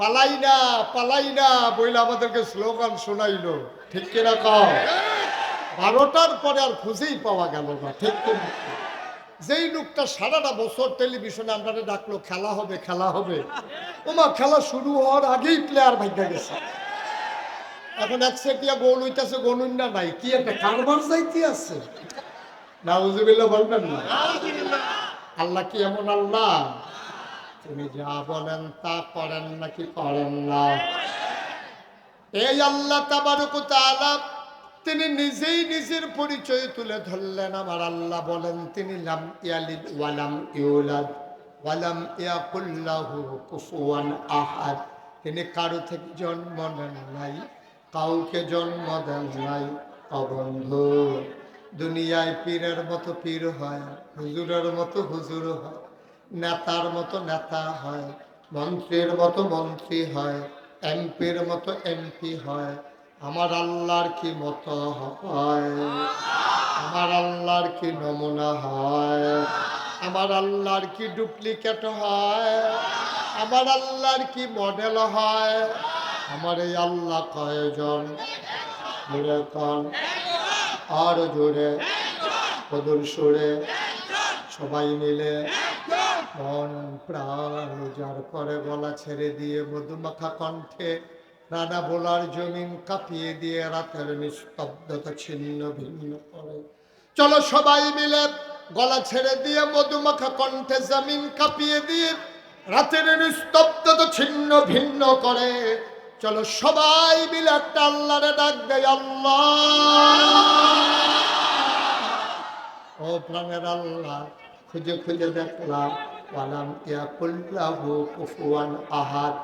পালাই না পালাই না বইলে আমাদেরকে স্লোগান শোনাইলো। ঠিক কিনা কও? বারোটার পরে আর খুঁজেই পাওয়া গেল না ঠিক কিনা? যেই লোকটা সারাটা বছর টেলিভিশনে আমরা ডাকলো খেলা হবে খেলা হবে। ওমা খেলা শুরু হওয়ার আগেই প্লেয়ার ভাগ্যা গেছে। এখন এক সেটিয়া গোল হইতেছে গনুন্না নাই। কি একটা কারবার যাইতে আছে? না নাউজুবিল্লাহ বলবেন না? আল্লাহ কি এমন আল্লাহ? তিনি যা বলেন তা করেন নাকি করেন না? এই আল্লাহ তিনি নিজেই নিজের পরিচয় তুলে ধরলেন। আমার আল্লাহ বলেন, তিনি লাম ইয়ালিদ ওয়ালাম ইউলাদ ওয়ালাম ইয়াকুল্লাহু কুফুয়ান আহাদ। তিনি কারও থেকে জন্ম নেন নাই, কাউকে জন্ম দেন নাই। অবন্ধু দুনিয়ায় পীরের মতো পীর হয়, হুজুরের মতো হুজুর হয়। নেতার মতো নেতা হয়, মন্ত্রীর মতো মন্ত্রী হয়, এমপির মতো এমপি হয়। আমার আল্লাহর কি মতো হয়? আমার আল্লাহর কি নমুনা হয়? আমার আল্লাহর কি ডুপ্লিকেট হয়? আমার আল্লাহর কি মডেল হয়? আমার এই আল্লাহ কয়জন? কন। আর জোরে। সবাই মিলে। মন প্রাণ উজাড় করে গলা ছেড়ে দিয়ে মধুমাখা কণ্ঠে রানা বোলার জমিন কাঁপিয়ে দিয়ে রাতের নিস্তব্ধতা ছিন্ন ভিন্ন করে। চলো সবাই মিলে গলা ছেড়ে দিয়ে মধুমাখা কণ্ঠে জমিন কাঁপিয়ে দিয়ে রাতের নিস্তব্ধতা ছিন্ন ভিন্ন করে। চলো সবাই মিলে একটা আল্লাহরে ডাক দেয় আল্লাহ। ও প্রাণের আল্লাহ, খুঁজে খুঁজে দেখলাম ওয়ালাম ইয়াকুল্লাহু কুফুয়ান আহাদ।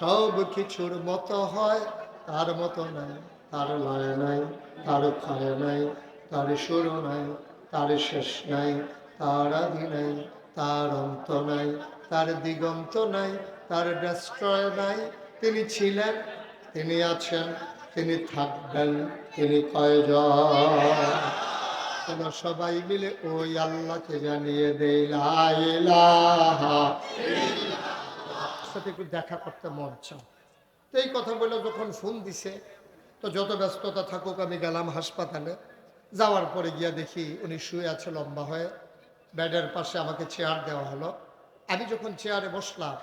সব কিছুর মতো হয়, তার মতো নাই, তার লয় নাই, তার ক্ষয় নাই, তার শুরু নাই, তার শেষ নাই, তার আদি নাই, তার অন্ত নাই, তার দিগন্ত নাই, তার ডেস্ট্রয় নাই। তিনি ছিলেন, তিনি আছেন, তিনি থাকবেন, তিনি কয়জন? তোমরা সবাই মিলে ওই আল্লাহকে জানিয়ে দেই সাথে একটু দেখা করতে মন চাও। তো এই কথা বলে যখন ফোন দিছে, তো যত ব্যস্ততা থাকুক, আমি গেলাম হাসপাতালে। যাওয়ার পরে গিয়া দেখি উনি শুয়ে আছে লম্বা হয়ে। বেডের পাশে আমাকে চেয়ার দেওয়া হলো। আমি যখন চেয়ারে বসলাম,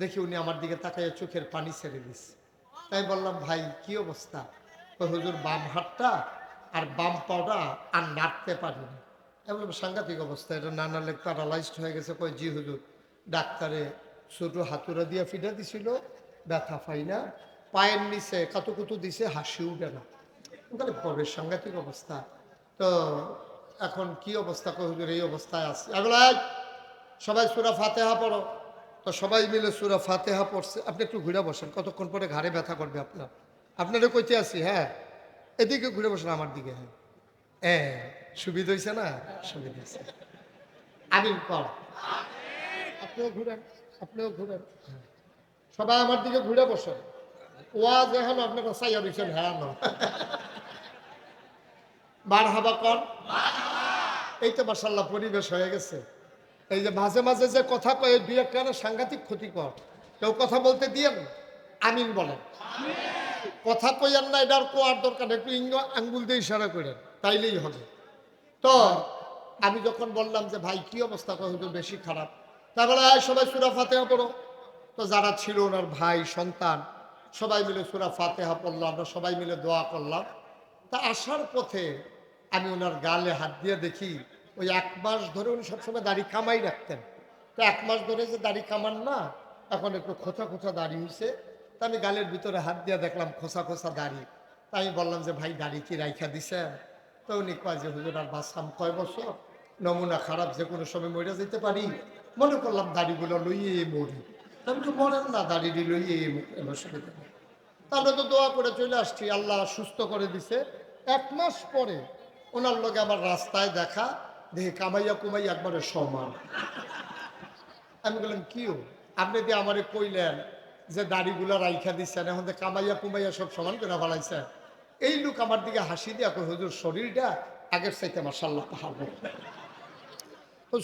দেখি উনি আমার দিকে তাকাইয়ে চোখের পানি ছেড়ে দিছে। তাই বললাম, ভাই, কি অবস্থা? হুজুর, বাম হাতটা আর বাম পাওটা আর নাড়তে পারিনি না। বললাম সাংঘাতিক অবস্থা। এটা না নাড়লে প্যারালাইজড হয়ে গেছে। কই জি হুজুর। ডাক্তারে ছোট হাতুরা দিয়ে ফিটা দিছিল, ব্যথা পাই না। পায়ের নিচে কাতুকুতু দিছে, হাসি উঠে না। তাহলে বড়ের সাংঘাতিক অবস্থা। তো এখন কি অবস্থা কই হুজুর, এই অবস্থায় আছে। এগুলো সবাই সুরা ফাতেহা পড়ো। তো সবাই মিলে সুরা ফাতেহা পড়ছে। আপনি একটু ঘুরে বসেন। কতক্ষণ পরে ঘাড়ে ব্যথা করবে আপনার? আপনারও কইতে আছি হ্যাঁ? এদিকে ঘুরে বসেন আমার দিকে। হ্যাঁ সুবিধা হয়েছে না? সুবিধা হয়েছে আমি কর আপনিও ঘুরেন আপনিও ঘুরেন। সবাই আমার দিকে ঘুরে বসেন। ওয়াজ এখন আপনারা চাইয়া দিচ্ছেন হ্যাঁ না? বার হাবা কর। এই তো মাসাল্লাহ পরিবেশ হয়ে গেছে। এই যে মাঝে মাঝে যে কথা কয়ে দুই একটা সাংঘাতিক ক্ষতিকর কেউ কথা বলতে দিয়েন? আমিন বলেন। কথা কইয়ান না, এটার কোয়ার দরকার একটু ইঙ্গ আঙ্গুল দিয়ে ইশারা করেন, তাইলেই হবে। তো, আমি যখন বললাম যে, ভাই, কি অবস্থা? কত বেশি খারাপ? তারপরে সবাই সুরা ফাতেহা পড়ো। তো যারা ছিল ওনার ভাই, সন্তান, সবাই মিলে সুরা ফাতেহা পড়ল আমরা সবাই মিলে দোয়া করলাম। তা আসার পথে আমি ওনার গালে হাত দিয়ে দেখি, ওই এক মাস ধরে উনি সবসময় দাড়ি কামাই রাখতেন। তো এক মাস ধরে যে দাড়ি কামান না, এখন একটু খোঁচা খোঁচা দাড়ি হয়েছে তা আমি গালের ভিতরে হাত দিয়ে দেখলাম খোসা খোসা দাড়ি। তা আমি বললাম যে, ভাই, দাড়ি কি রাইখা দিছেন তো উনি কয় যে, হুজুর, আর বাসাম কয় বছর? নমুনা খারাপ, যে কোনো সময় মরে যেতে পারি। মনে করলাম দাড়িগুলো লইয়ে মরি। আমি তো মরেন না দাড়ি লইয়ে অসুবিধা নেই তা দোয়া করে চলে আসছি, আল্লাহ সুস্থ করে দিছে। এক মাস পরে ওনার লোকে আমার রাস্তায় দেখা দেখে কামাইয়া কুমাইয়া একবারে সমান। আমি বললাম কিও আপনি দিয়ে আমারে কইলেন যে দাড়িগুলো রাইখা দিচ্ছেন এখন কামাইয়া কুমাইয়া সব সমান করে ফেলাইছেন এই লোক আমার দিকে হাসি দিয়ে হুজুর, শরীরটা আগের চাইতে মার্শাল্লাহ ভালো।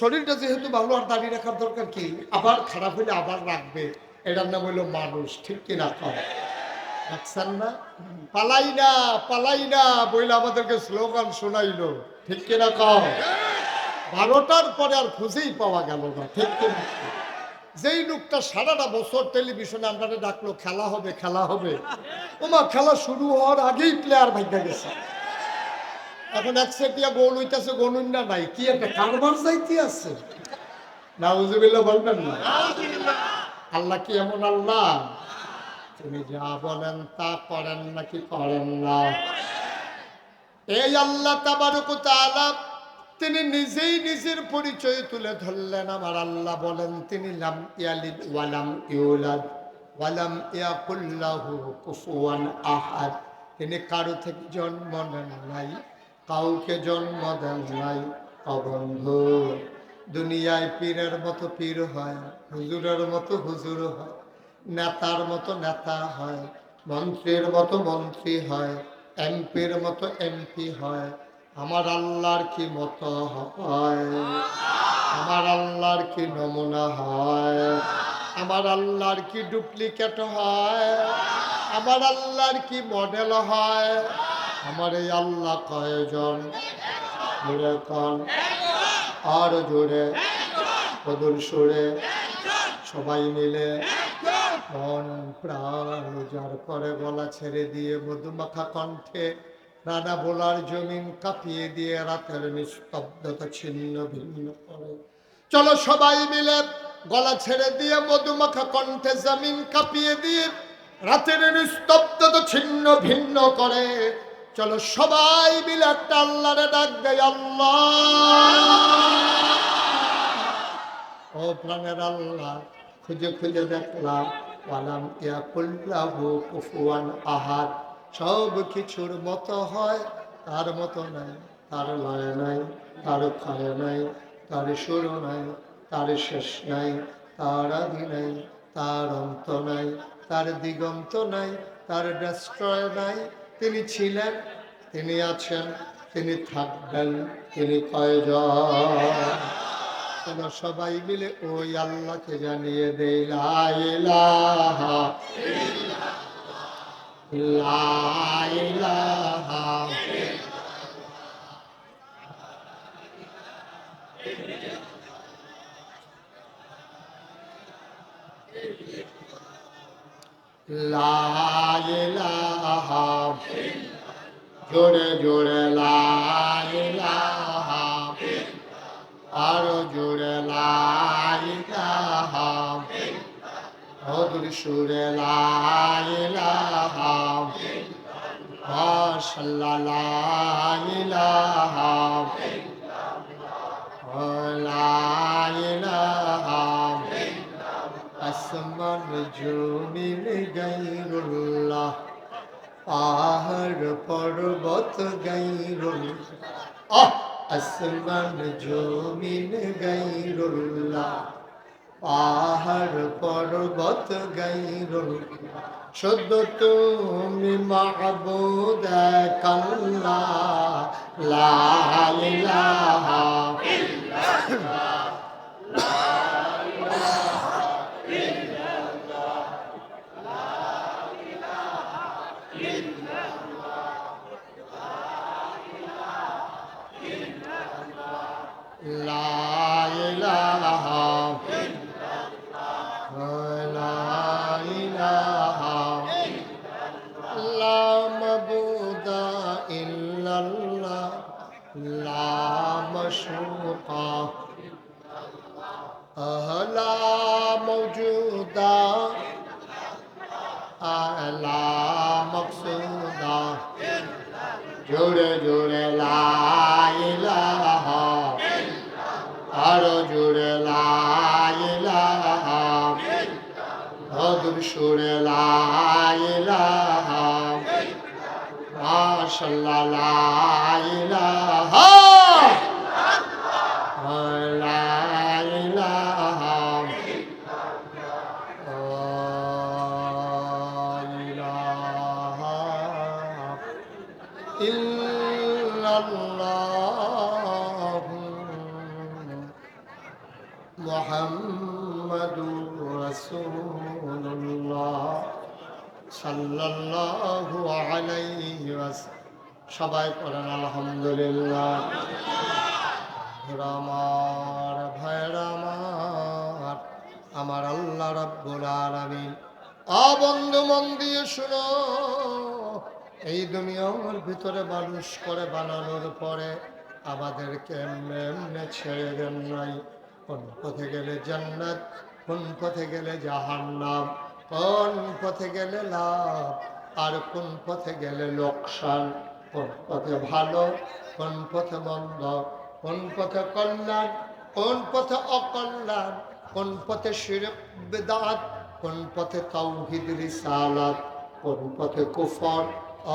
শরীরটা যেহেতু ভালো, আর দাড়ি রাখার দরকার কি? আবার খারাপ হইলে আবার রাখবে। এটার নাম হইল মানুষ, ঠিক কিনা কম দেখছেন না? পালাই না পালাই না বইলে আমাদেরকে স্লোগান শোনাইলো, ঠিক কিনা কম বারোটার পরে আর খুঁজেই পাওয়া গেল না, ঠিক কিনা যেই লোকটা সারাটা বছর টেলিভিশনে আমরা ডাকলো, খেলা হবে খেলা হবে। ওমা, খেলা শুরু হওয়ার আগেই প্লেয়ার ভাগ্যা গেছে। এখন একসেটিয়া গোল হইতেছে গনুন না নাই। কি একটা কারবার যাইতে আছে। নাউজুবিল্লাহ বলবেন না? আল্লাহ কি এমন আল্লাহ? তুমি যা বলেন তা করেন নাকি করেন না? এই আল্লাহ তাবারক তাআলা তিনি নিজেই নিজের পরিচয় তুলে ধরলেন। আমার আল্লাহ বলেন, তিনি লাম ইয়ালিদ ওয়ালাম ইউলাদ ওয়ালাম ইয়াকুল্লাহু কুফুয়ান তিনি কারও থেকে জন্ম নেন নাই, কাউকে জন্ম দেন নাই, অবন্ধ। দুনিয়ায় পীরের মতো পীর হয়, হুজুরের মতো হুজুর হয়, নেতার মতো নেতা হয়, মন্ত্রীর মতো মন্ত্রী হয়, এমপির মতো এমপি হয় আমার আল্লাহর কি মতো হয়? আমার আল্লাহর কি নমুনা হয়? আমার আল্লাহর কি ডুপ্লিকেট হয়? আমার আল্লাহর কি মডেল হয়? আমার এই আল্লাহ কয়জন? আর জোরে। কদুর সুরে। সবাই মিলে মন প্রাণ উজাড় করে গলা ছেড়ে দিয়ে মধুমাখা কণ্ঠে রানা বোলার জমিন কাঁপিয়ে দিয়ে রাতের নিস্তব্ধতা ছিন্ন ভিন্ন করে। চলো সবাই মিলে গলা ছেড়ে দিয়ে মধুমাখা কণ্ঠে জমিন কাঁপিয়ে দিয়ে রাতের নিস্তব্ধতা ছিন্ন ভিন্ন করে। চলো সবাই মিলে একটা আল্লাহরে ডাক দেয় আল্লাহ। ও প্রাণের আল্লাহ, খুঁজে খুঁজে দেখলাম, ওয়ালাম ইয়াকুল্লাহু কুফুয়ান সব কিছুর মতো হয়, তার মতো নাই। তার লয় নাই, তার ক্ষয় নাই, তার সুর নাই, তার শেষ নাই, তার আদি নাই, তার অন্ত নাই, তার দিগন্ত নাই, তার ডেস্ট্রয় নাই। তিনি ছিলেন, তিনি আছেন, তিনি থাকবেন, তিনি কয়জন? সবাই মিলে ওই আল্লাহকে জানিয়ে দেই জোরে জোরে লা ইলাহা। আরও জোরে লাইলাহা মধুর সুরে লাইলাহা মাশাল্লাহ লাইলাহা লাইলাহা আসমান জমিন গাইরুল্লাহ, পাহাড় পর্বত গাইরুল্লাহ। আসমান জমিন গাইরুল্লাহ, পাহাড় পর্বত গাইরুল্লাহ। শুদ্ধ তুমি মাহবুদ কল্লা লা ইলাহা জোরে জোরে লাইলাহ আরও জোরে লাইলাহ মধুর সুরে লাইলাহ মাশাল্লাহ সবাই পড়েন আলহামদুলিল্লাহ। আমার ভাইয়ের আমার আল্লাহ রাব্বুল আলামিন। আ বন্ধু, মন দিয়ে শুনো, এই দুনিয়ার ভিতরে মানুষ করে বানানোর পরে আমাদেরকে এমনি এমনি ছেড়ে দেন নাই? কোন পথে গেলে জান্নাত, কোন পথে গেলে জাহান্নাম, কোন পথে গেলে লাভ, আর কোন পথে গেলে লোকসান? কোন পথে ভালো কোন পথে মন্দ কোন পথে কল্যাণ কোন পথে অকল্যাণ কোন পথে শিরক বেদাত কোন পথে তাওহিদ রিসালাত কোন পথে কুফর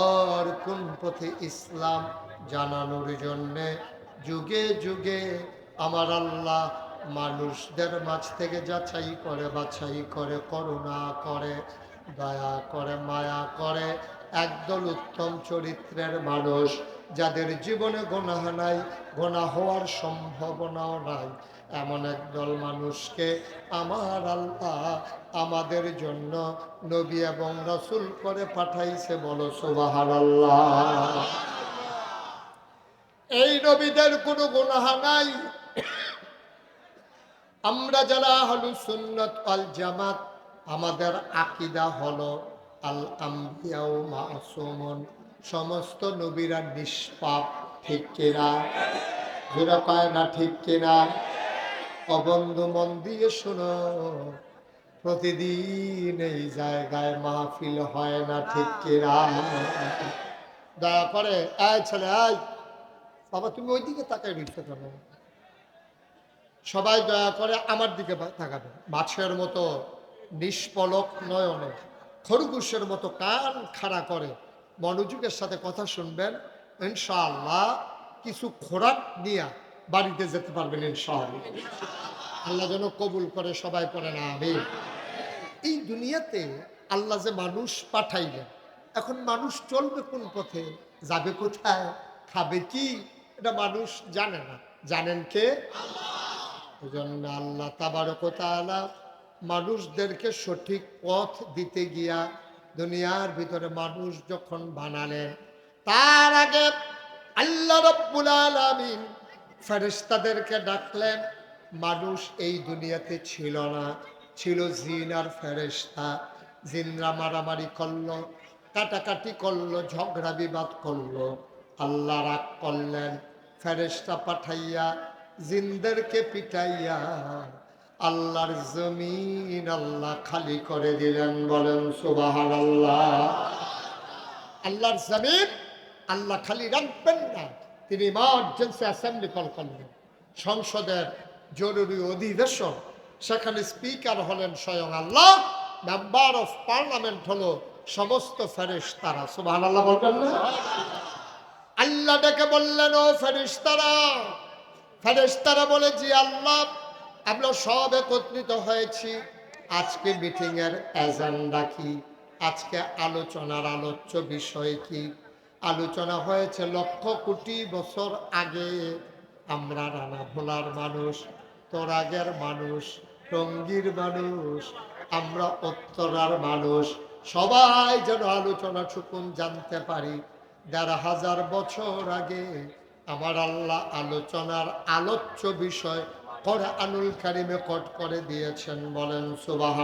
আর কোন পথে ইসলাম জানানোর জন্যে যুগে যুগে আমার আল্লাহ মানুষদের মাঝ থেকে যাচাই করে বাছাই করে, করুণা করে, দয়া করে, মায়া করে একদল উত্তম চরিত্রের মানুষ, যাদের জীবনে গোনাহ নাই গোনা হওয়ার সম্ভাবনাও নাই। এমন একদল মানুষকে আমার আল্লাহ আমাদের জন্য নবী এবং রসুল করে পাঠাইছে বলো সুবাহার আল্লাহ এই নবীদের কোনো গুনাহ নাই। আমরা যারা হলু সুন্নত আল জামাত, আমাদের আকিদা হলো আল আম্বিয়াও মাসুমন, সমস্ত নবীরা নিষ্পাপ, ঠিক কিনা? যেটা পায় না ঠিক কিনা? অবন্ধু মন দিয়ে শোনো, প্রতিদিন এই জায়গায় মাহফিল হয় না ঠিক কিনা? দয়া করে আয় ছেলে আয় বাবা, তুমি ওই দিকে তাকাই রইতে কেন? সবাই দয়া করে আমার দিকে তাকাবে। মাছের মতো নিষ্পলক নয়নে। খরগোশের মতো কান খাড়া করে। মনোযোগের সাথে কথা শুনবেন, ইনশাআল্লাহ কিছু খোরাক নিয়ে বাড়িতে যেতে পারবেন ইনশাআল্লাহ। আল্লাহ যেন কবুল করে, সবাই করে না আমি এই দুনিয়াতে আল্লাহ যে মানুষ পাঠাইলেন, এখন মানুষ চলবে কোন পথে? যাবে কোথায়? খাবে কি? এটা মানুষ জানে না। জানেন কে? জন্য আল্লাহ তাবারকতালা মানুষদেরকে সঠিক পথ দিতে গিয়া দুনিয়ার ভিতরে মানুষ যখন বানালেন তার আগে আল্লাহ রব্বুল আলামিন ফেরেশতাদেরকে ডাকলেন, মানুষ এই দুনিয়াতে ছিল না। ছিল জিন আর ফেরেশতা। জিনরা মারামারি করল, কাটাকাটি করল, ঝগড়া বিবাদ করল। আল্লাহ রাগ করলেন, ফেরেশতা পাঠাইয়া জিনদেরকে পিটাইয়া আল্লাহর জমিন আল্লাহ খালি করে দিলেন বলেন সুবাহান আল্লাহ আল্লাহর জমিন আল্লাহ খালি রাখবেন না। তিনি ইমার্জেন্সি অ্যাসেম্বলি কল করলেন। সংসদের জরুরি অধিবেশন। সেখানে স্পিকার হলেন স্বয়ং আল্লাহ, মেম্বার অফ পার্লামেন্ট হলো সমস্ত ফেরেশ তারা সুবাহ আল্লাহ বলবেন না? আল্লাহ ডেকে বললেন, ও ফেরিস্তারা ফেরিস্তারা বলে, জি আল্লাহ আমরা সব একত্রিত হয়েছি। আজকে মিটিং এর এজেন্ডা কি? আজকে আলোচনার আলোচ্য বিষয় কি? আলোচনা হয়েছে লক্ষ কোটি বছর আগে আমরা রানা ভোলার মানুষ, তোরাগের মানুষ, টঙ্গীর মানুষ, আমরা উত্তরার মানুষ। সবাই যেন আলোচনা টুকুন জানতে পারি। দেড় হাজার বছর আগে আমার আল্লাহ আলোচনার আলোচ্য বিষয় করে আনুল কারিমে কট করে দিয়েছেন বলেন সুবাহ